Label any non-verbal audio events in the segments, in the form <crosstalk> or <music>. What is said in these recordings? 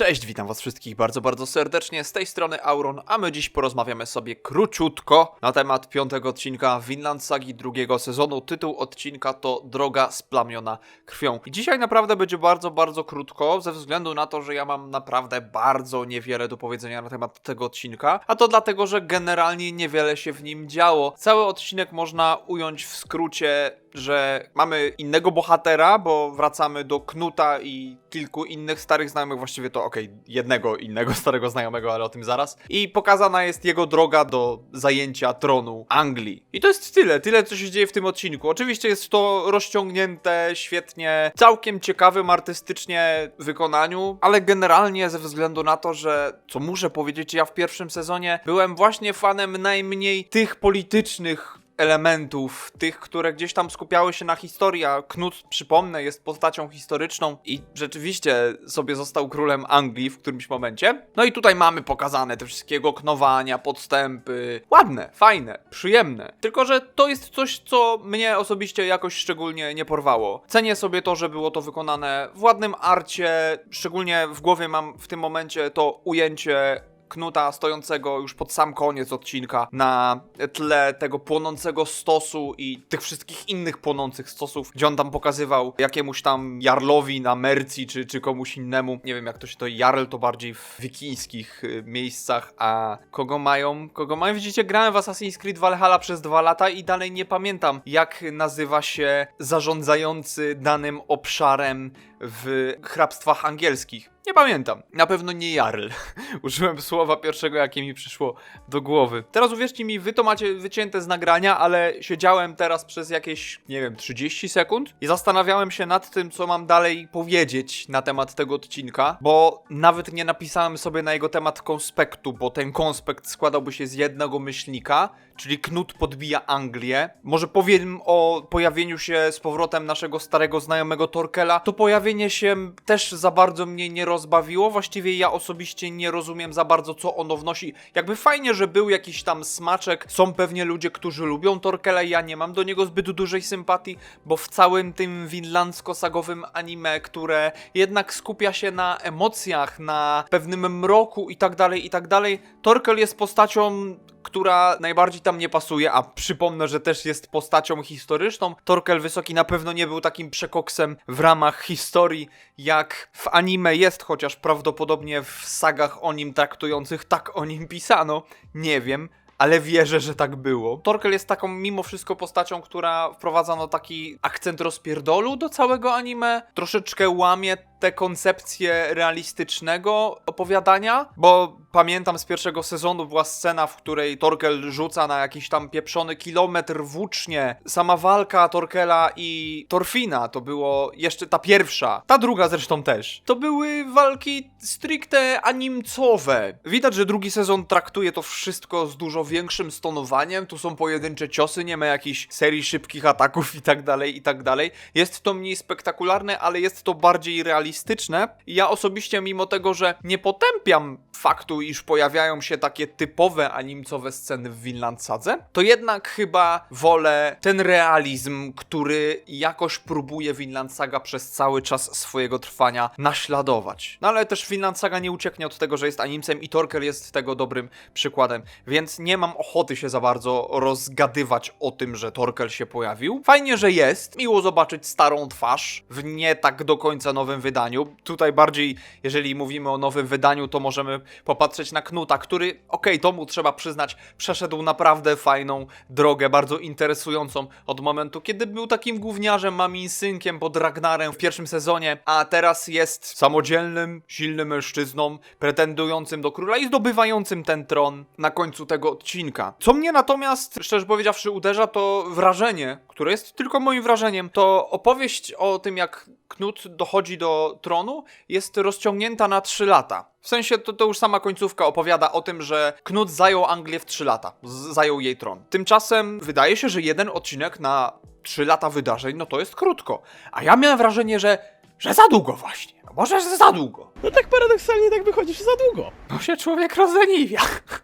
Cześć, witam was wszystkich bardzo, bardzo serdecznie. Z tej strony Auron, a my dziś porozmawiamy sobie króciutko na temat piątego odcinka Vinland Sagi drugiego sezonu. Tytuł odcinka to Droga splamiona krwią. I dzisiaj naprawdę będzie bardzo, bardzo krótko, ze względu na to, że ja mam naprawdę bardzo niewiele do powiedzenia na temat tego odcinka, a to dlatego, że generalnie niewiele się w nim działo. Cały odcinek można ująć w skrócie że mamy innego bohatera, bo wracamy do Knuta i kilku innych starych znajomych, właściwie to okej, jednego innego <laughs> starego znajomego, ale o tym zaraz. I pokazana jest jego droga do zajęcia tronu Anglii. I to jest tyle, tyle co się dzieje w tym odcinku. Oczywiście jest to rozciągnięte świetnie, całkiem ciekawym artystycznie wykonaniu, ale generalnie ze względu na to, że co muszę powiedzieć, ja w pierwszym sezonie byłem właśnie fanem najmniej tych politycznych elementów, tych, które gdzieś tam skupiały się na historii, a Knut, przypomnę, jest postacią historyczną i rzeczywiście sobie został królem Anglii w którymś momencie. No i tutaj mamy pokazane te wszystkiego knowania, podstępy. Ładne, fajne, przyjemne. Tylko, że to jest coś, co mnie osobiście jakoś szczególnie nie porwało. Cenię sobie to, że było to wykonane w ładnym arcie, szczególnie w głowie mam w tym momencie to ujęcie Knuta stojącego już pod sam koniec odcinka na tle tego płonącego stosu i tych wszystkich innych płonących stosów, gdzie on tam pokazywał jakiemuś tam Jarlowi na Mercji czy, czy komuś innemu. Nie wiem jak to się to Jarl to bardziej w wikińskich y, miejscach, a kogo mają? Kogo mają? Widzicie, grałem w Assassin's Creed Valhalla przez dwa lata i dalej nie pamiętam jak nazywa się zarządzający danym obszarem w hrabstwach angielskich. Nie pamiętam. Na pewno nie Jarl. <laughs> Użyłem słowa pierwszego, jakie mi przyszło do głowy. Teraz uwierzcie mi, wy to macie wycięte z nagrania, ale siedziałem teraz przez jakieś, nie wiem, 30 sekund i zastanawiałem się nad tym, co mam dalej powiedzieć na temat tego odcinka, bo nawet nie napisałem sobie na jego temat konspektu, bo ten konspekt składałby się z jednego myślnika, czyli Knut podbija Anglię. Może powiem o pojawieniu się z powrotem naszego starego znajomego Torkela. To pojawienie się też za bardzo mnie nie rozbawiło. Właściwie ja osobiście nie rozumiem za bardzo, co ono wnosi. Jakby fajnie, że był jakiś tam smaczek. Są pewnie ludzie, którzy lubią Torkela. Ja nie mam do niego zbyt dużej sympatii, bo w całym tym winlandzko-sagowym anime, które jednak skupia się na emocjach, na pewnym mroku i tak dalej, i tak dalej, Torkel jest postacią która najbardziej tam nie pasuje, a przypomnę, że też jest postacią historyczną. Torkel Wysoki na pewno nie był takim przekoksem w ramach historii, jak w anime jest, chociaż prawdopodobnie w sagach o nim traktujących tak o nim pisano. Nie wiem, ale wierzę, że tak było. Torkel jest taką mimo wszystko postacią, która wprowadza no taki akcent rozpierdolu do całego anime, troszeczkę łamie te koncepcje realistycznego opowiadania, bo pamiętam z pierwszego sezonu była scena, w której Torkel rzuca na jakiś tam pieprzony kilometr włócznie. Sama walka Torkela i Torfina to było jeszcze ta pierwsza, ta druga zresztą też. To były walki stricte animcowe. Widać, że drugi sezon traktuje to wszystko z dużo większym stonowaniem. Tu są pojedyncze ciosy, nie ma jakichś serii szybkich ataków i tak dalej, i tak dalej. Jest to mniej spektakularne, ale jest to bardziej realistyczne. Ja osobiście, mimo tego, że nie potępiam faktu, iż pojawiają się takie typowe animcowe sceny w Vinland Sadze, to jednak chyba wolę ten realizm, który jakoś próbuje Vinland Saga przez cały czas swojego trwania naśladować. No ale też Vinland Saga nie ucieknie od tego, że jest animcem i Torkel jest tego dobrym przykładem, więc nie mam ochoty się za bardzo rozgadywać o tym, że Torkel się pojawił. Fajnie, że jest. Miło zobaczyć starą twarz w nie tak do końca nowym wydaniu. Tutaj bardziej, jeżeli mówimy o nowym wydaniu, to możemy popatrzeć na Knuta, który, okej, okay, to mu trzeba przyznać, przeszedł naprawdę fajną drogę, bardzo interesującą od momentu, kiedy był takim gówniarzem, maminsynkiem pod Ragnarem w pierwszym sezonie, a teraz jest samodzielnym, silnym mężczyzną, pretendującym do króla i zdobywającym ten tron na końcu tego odcinka. Co mnie natomiast, szczerze powiedziawszy, uderza, to wrażenie, które jest tylko moim wrażeniem, to opowieść o tym, jak Knut dochodzi do tronu, jest rozciągnięta na 3 lata. W sensie to, to już sama końcówka opowiada o tym, że Knut zajął Anglię w 3 lata, zajął jej tron. Tymczasem wydaje się, że jeden odcinek na 3 lata wydarzeń, no to jest krótko. A ja miałem wrażenie, że, że za długo właśnie. A może za długo. No tak paradoksalnie tak wychodzi, że za długo. Bo się człowiek rozleniwia.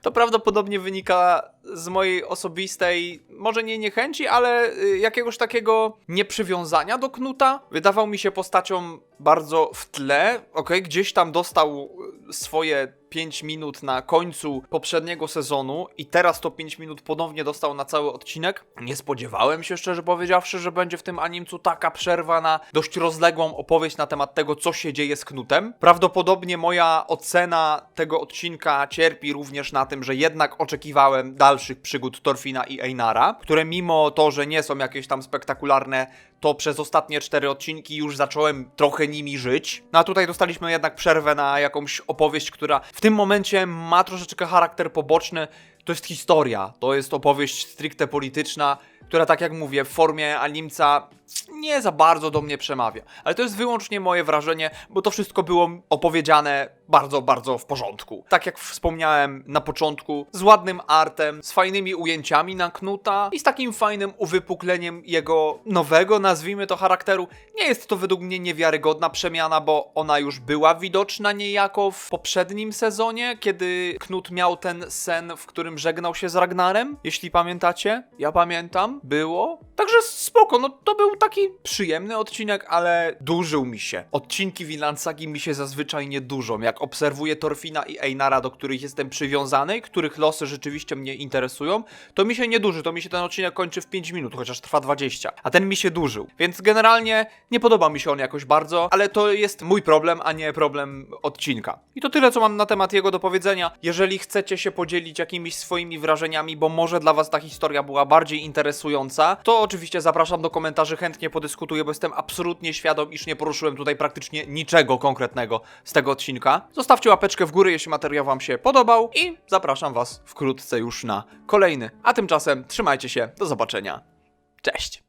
To prawdopodobnie wynika z mojej osobistej, może nie niechęci, ale y, jakiegoś takiego nieprzywiązania do Knuta. Wydawał mi się postacią bardzo w tle. Okej, gdzieś tam dostał y, swoje 5 minut na końcu poprzedniego sezonu i teraz to 5 minut ponownie dostał na cały odcinek. Nie spodziewałem się, szczerze powiedziawszy, że będzie w tym animcu taka przerwa na dość rozległą opowieść na temat tego, co się dzieje z Knutem. Prawdopodobnie moja ocena tego odcinka cierpi również na tym, że jednak oczekiwałem dalszych przygód Torfina i Einara, które mimo to, że nie są jakieś tam spektakularne, to przez ostatnie cztery odcinki już zacząłem trochę nimi żyć. No a tutaj dostaliśmy jednak przerwę na jakąś opowieść, która w tym momencie ma troszeczkę charakter poboczny. To jest historia, to jest opowieść stricte polityczna, która tak jak mówię, w formie animca nie za bardzo do mnie przemawia. Ale to jest wyłącznie moje wrażenie, bo to wszystko było opowiedziane bardzo, bardzo w porządku. Tak jak wspomniałem na początku, z ładnym artem, z fajnymi ujęciami na Knuta i z takim fajnym uwypukleniem jego nowego, nazwijmy to, charakteru. Nie jest to według mnie niewiarygodna przemiana, bo ona już była widoczna niejako w poprzednim sezonie, kiedy Knut miał ten sen, w którym żegnał się z Ragnarem, jeśli pamiętacie. Ja pamiętam, było. Także spoko, no to był taki przyjemny odcinek, ale dłużył mi się. Odcinki Vinland Sagi mi się zazwyczaj nie dużą. Jak obserwuję Torfina i Einara, do których jestem przywiązany, których losy rzeczywiście mnie interesują, to mi się nie duży, to mi się ten odcinek kończy w 5 minut, chociaż trwa 20. A ten mi się dłużył. Więc generalnie nie podoba mi się on jakoś bardzo, ale to jest mój problem, a nie problem odcinka. I to tyle, co mam na temat jego do powiedzenia. Jeżeli chcecie się podzielić jakimiś swoimi wrażeniami, bo może dla was ta historia była bardziej interesująca, to oczywiście zapraszam do komentarzy, chętnie podyskutuję, bo jestem absolutnie świadom, iż nie poruszyłem tutaj praktycznie niczego konkretnego z tego odcinka. Zostawcie łapeczkę w górę, jeśli materiał wam się podobał i zapraszam was wkrótce już na kolejny. A tymczasem trzymajcie się, do zobaczenia. Cześć!